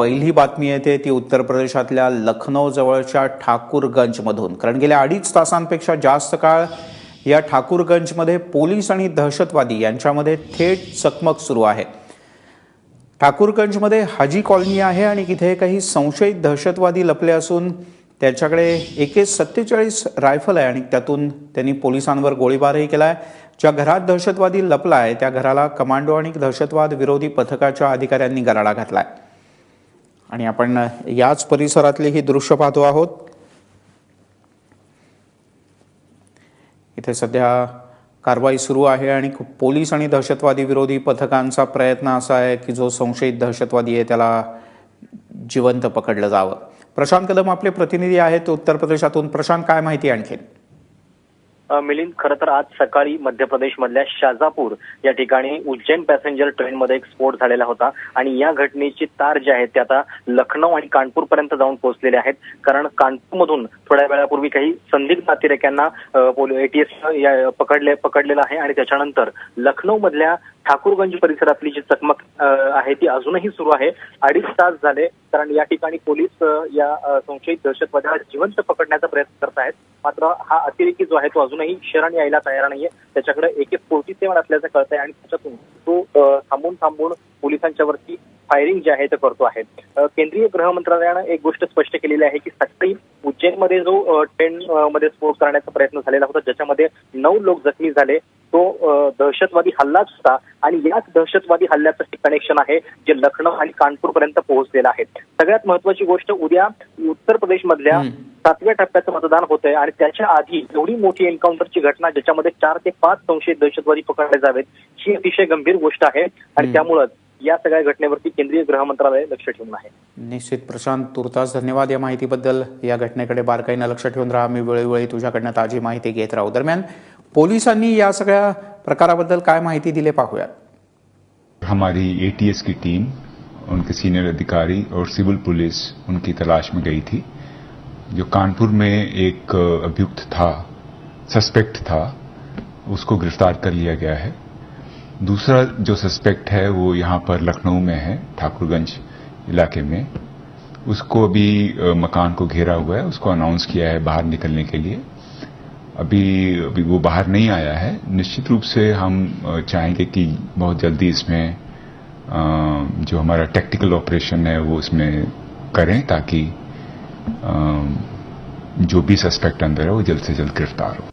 पहिली बातमी येते ती उत्तर प्रदेशातल्या लखनौ जवळच्या ठाकूरगंजमधून. कारण गेल्या अडीच तासांपेक्षा जास्त काळ या ठाकूरगंजमध्ये पोलीस आणि दहशतवादी यांच्यामध्ये थेट चकमक सुरू आहे. ठाकूरगंजमध्ये हाजी कॉलनी आहे आणि तिथे काही संशयित दहशतवादी लपले असून त्याच्याकडे एके सत्तेचाळीस रायफल आहे आणि त्यातून त्यांनी पोलिसांवर गोळीबारही केला आहे ज्या घरात दहशतवादी लपला आहे त्या घराला कमांडो आणि दहशतवाद विरोधी पथकाच्या अधिकाऱ्यांनी गराडा घातला आहे आणि आपण याच परिसरातली ही दृश्य पाहतो आहोत. इथे सध्या कारवाई सुरू आहे आणि पोलीस आणि दहशतवादी विरोधी पथकांचा प्रयत्न असा आहे की जो संशयित दहशतवादी आहे त्याला जिवंत पकडलं जावं. प्रशांत कदम आपले प्रतिनिधी आहेत. उत्तर प्रदेशातून प्रशांत काय माहिती आणखीन? मिलिंद खरं तर आज सकाळी मध्य प्रदेशमधल्या शाजापूर या ठिकाणी उज्जैन पॅसेंजर ट्रेनमध्ये एक स्फोट झालेला होता आणि या घटनेची तार जी आहेत ते आता लखनौ आणि कानपूर पर्यंत जाऊन पोहोचलेले आहेत. कारण कानपूरमधून थोड्या वेळापूर्वी काही संदिग्ध अतिरेक्यांना एटीएस पकडले पकडलेलं आहे आणि त्याच्यानंतर लखनौ मधल्या ठाकूरगंज परिसरातली जी चकमक आहे ती अजूनही सुरू आहे. अडीच तास झाले कारण या ठिकाणी पोलीस या संशयित दहशतवाद्याला जिवंत पकडण्याचा प्रयत्न करत आहेत. मात्र हा अतिरेकी जो आहे तो अजूनही शरण यायला तयार नाहीये. त्याच्याकडे एक एक फोर्टी सेवन असल्याचं कळतंय आणि त्याच्यातून तो थांबून थांबून पोलिसांच्या वरती फायरिंग जे आहे ते करतो आहे. केंद्रीय गृह मंत्रालयानं एक गोष्ट स्पष्ट केलेली आहे की सकाळी उज्जैनमध्ये जो ट्रेन मध्ये स्फोट करण्याचा प्रयत्न झालेला होता ज्याच्यामध्ये नऊ लोक जखमी झाले तो दहशतवादी हल्लाच होता आणि याच दहशतवादी हल्ल्याचं कनेक्शन आहे जे लखनौ आणि कानपूर पर्यंत पोहोचलेलं आहे. सगळ्यात महत्वाची गोष्ट उद्या उत्तर प्रदेशमधल्या सातव्या टप्प्याचं मतदान होत आहे आणि त्याच्या आधी एवढी मोठी एन्काउंटरची घटना ज्याच्यामध्ये चार ते पाच संशयित दहशतवादी पकडले जावेत ही अतिशय गंभीर गोष्ट आहे आणि. त्यामुळंच या सगळ्या घटनेवरती केंद्रीय गृह मंत्रालय लक्ष ठेवून आहे. निश्चित. प्रशांत तुर्तास धन्यवाद या माहितीबद्दल. या घटनेकडे बारकाईनं लक्ष ठेवून राहा. मी वेळोवेळी तुझ्याकडनं ताजी माहिती घेत राहू. दरम्यान पोलिसांनी या सगळ्या प्रकाराबद्दल काय माहिती दिली पाहूयात. हमारी एटीएस की टीम उनके सीनियर अधिकारी और सिविल पुलिस उनकी तलाश में गई थी। जो कानपुर में एक अभियुक्त था, सस्पेक्ट था, उसको गिरफ़्तार कर लिया गया है। दूसरा जो सस्पेक्ट है, वो यहाँ पर लखनऊ में है, ठाकुरगंज इलाके में। उसको अभी मकान को घेरा हुआ है, उसको अनाउंस किया है बाहर निकलने के लिए। अभी अभी वो बाहर नहीं आया है। निश्चित रूप से हम चाहेंगे कि बहुत जल्दी इसमें जो हमारा टेक्टिकल ऑपरेशन है, वो इसमें करें ताकि जो भी सस्पेक्ट अंदर है वो जल्द से जल्द गिरफ्तार हो।